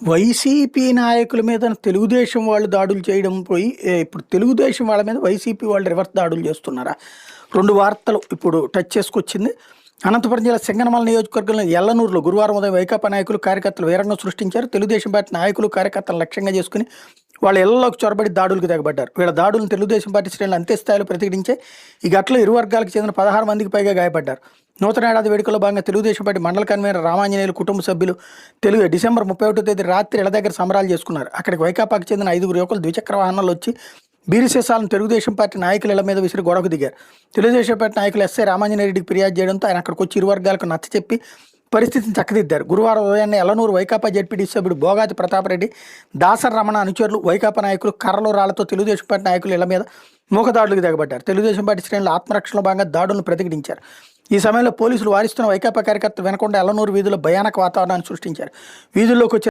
YCP నాయకుల మీద తెలుగుదేశం వాళ్ళు దాడులు చేయడం పోయి ఇప్పుడు తెలుగుదేశం వాళ్ళ మీద వైసీపీ వాళ్ళు రివర్స్ దాడులు చేస్తున్నారా? రెండు వార్తలు ఇప్పుడు టచ్ చేసుకొచ్చింది. అనంతపురం జిల్లా సింగనమల నియోజకవర్గంలో ఎల్లనూరులో గురువారం ఉదయం వైకాపా నాయకులు కార్యకర్తలు వీరంగం సృష్టించారు. తెలుగుదేశం పార్టీ నాయకులు కార్యకర్తలు లక్ష్యంగా చేసుకుని వాళ్ళ ఇళ్ళలోకి చొరబడి దాడులకు తెగబడ్డారు. వీళ్ళ దాడులను తెలుగుదేశం పార్టీ శ్రేణులు అంతే స్థాయిలో ప్రతిఘటించే ఈ ఘటనలో ఇరు వర్గాలకు చెందిన పదహారు మందికి పైగా గాయపడ్డారు. నూతన ఏడాది వేడుకల్లో భాగంగా తెలుగుదేశం పార్టీ మండల కన్వీనర్ రామాంజనేయులు కుటుంబ సభ్యులు తెలుగు డిసెంబర్ ముప్పై ఒకటో తేదీ రాత్రి ఇళ్ళ దగ్గర సంబరాలు చేసుకున్నారు. అక్కడికి వైకాపాకి చెందిన ఐదుగురు యువకులు ద్విచక్ర వాహనాలు వచ్చి బీరిశేషాలను తెలుగుదేశం పార్టీ నాయకుల ఇళ్ళ మీద విసిరి గొడవకు దిగారు. తెలుగుదేశం పార్టీ నాయకులు ఎస్ఐ రామాంజనేయుడికి ఫిర్యాదు చేయడంతో ఆయన అక్కడికి వచ్చి ఇరు వర్గాలకు నచ్చ చెప్పి పరిస్థితిని చక్కదిద్దారు. గురువారం ఉదయాన్నే ఎలనూరు వైకాపా జడ్పీటీ సభ్యుడు భోగాతి ప్రతాపరెడ్డి దాసర రమణ అనుచరులు వైకాపా నాయకులు కర్రలు రాళ్ళతో తెలుగుదేశం పార్టీ నాయకులు ఇళ్ళ మీద మూకదాడులకు దిగబడ్డారు తెలుగుదేశం పార్టీ శ్రేణులు ఆత్మరక్షణలో భాగంగా దాడులను ప్రతిఘటించారు. ఈ సమయంలో పోలీసులు వారిస్తున్న వైకాపా కార్యకర్త వినకుండా ఎల్లనూరు వీధుల్లో భయానక వాతావరణాన్ని సృష్టించారు. వీధుల్లోకి